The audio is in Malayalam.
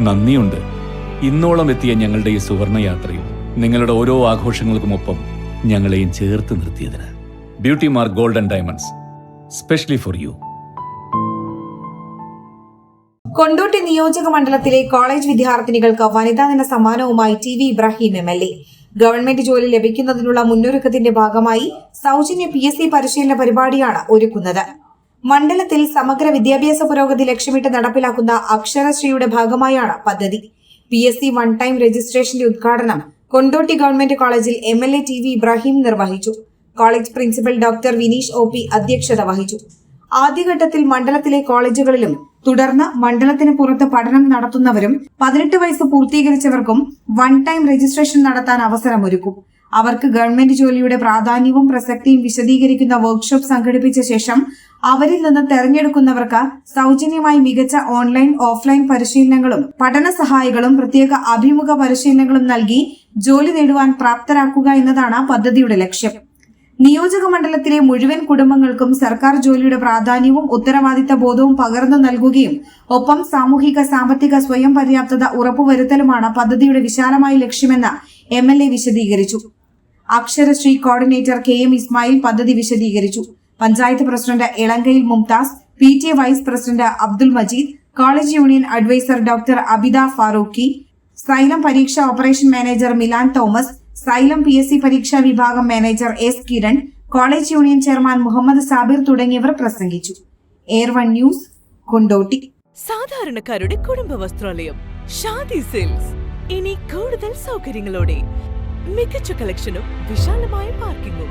നന്ദിയുണ്ട്. ഇന്നോളം എത്തിയ ഞങ്ങളുടെ ഈ സുവർണ യാത്രയിൽ നിങ്ങളുടെ ഓരോ ആഘോഷങ്ങൾക്കുമൊപ്പം ഞങ്ങളെയും ചേർത്ത് നിർത്തിയതിന് beauty mark golden diamonds specially for you. Kondotty നിയോജക മണ്ഡലത്തിലെ കോളേജ് വിദ്യാർത്ഥിനികൾക്ക് വനിതാ ദിന സമ്മാനവുമായി T V Ibrahim M L A. Government ജോലി ലഭിക്കുന്നതിനുള്ള മുന്നൊരുക്കത്തിന്റെ ഭാഗമായി സൗജന്യ പി എസ് സി പരിശീലന പരിപാടിയാണ് ഒരുക്കുന്നത്. മണ്ഡലത്തിൽ സമഗ്ര വിദ്യാഭ്യാസ പുരോഗതി ലക്ഷ്യമിട്ട് നടപ്പിലാക്കുന്ന അക്ഷരശ്രീയുടെ ഭാഗമായാണ് പദ്ധതി. P S C one time രജിസ്ട്രേഷന്റെ ഉദ്ഘാടനം കൊണ്ടോട്ടി ഗവൺമെന്റ് കോളേജിൽ M L A T V Ibrahim നിർവഹിച്ചു. College principal doctor Vineesh O P അധ്യക്ഷത വഹിച്ചു. ആദ്യഘട്ടത്തിൽ മണ്ഡലത്തിലെ കോളേജുകളിലും തുടർന്ന് മണ്ഡലത്തിന് പുറത്ത് പഠനം നടത്തുന്നവരും പതിനെട്ട് വയസ്സ് പൂർത്തീകരിച്ചവർക്കും വൺ ടൈം രജിസ്ട്രേഷൻ നടത്താൻ അവസരമൊരുക്കും അവർക്ക് ഗവൺമെന്റ് ജോലിയുടെ പ്രാധാന്യവും പ്രസക്തിയും വിശദീകരിക്കുന്ന വർക്ക്ഷോപ്പ് സംഘടിപ്പിച്ച ശേഷം അവരിൽ നിന്ന് തെരഞ്ഞെടുക്കുന്നവർക്ക് സൗജന്യമായി മികച്ച ഓൺലൈൻ ഓഫ്ലൈൻ പരിശീലനങ്ങളും പഠന സഹായികളും പ്രത്യേക അഭിമുഖ പരിശീലനങ്ങളും നൽകി ജോലി നേടുവാൻ പ്രാപ്തരാക്കുക എന്നതാണ് പദ്ധതിയുടെ ലക്ഷ്യം. നിയോജക മണ്ഡലത്തിലെ മുഴുവൻ കുടുംബങ്ങൾക്കും സർക്കാർ ജോലിയുടെ പ്രാധാന്യവും ഉത്തരവാദിത്ത ബോധവും പകർന്നു നൽകുകയും ഒപ്പം സാമൂഹിക സാമ്പത്തിക സ്വയം പര്യാപ്തത ഉറപ്പുവരുത്തലുമാണ് പദ്ധതിയുടെ വിശാലമായ ലക്ഷ്യമെന്ന് എം എൽ എ വിശദീകരിച്ചു. Aksharashree coordinator K M Ismail പദ്ധതി വിശദീകരിച്ചു. Panchayat president Elankayil Mumtaz P T vice president Abdul Majeed college union adviser doctor Abida Farooqui Xylem പരീക്ഷ operation manager Milan Thomas Xylem P S C പരീക്ഷാ വിഭാഗം manager S Kiran college union chairman Muhammad Sabir തുടങ്ങിയവർ പ്രസംഗിച്ചു. Air one news Kondotty. സാധാരണക്കാരുടെ കുടുംബ വസ്ത്രാലയം ഷാദി സെയിൽസ് ഇനി കൂടുതൽ സൗകര്യങ്ങളോടെ മികച്ച കളക്ഷനും വിശാലമായ പാർക്കിങ്ങും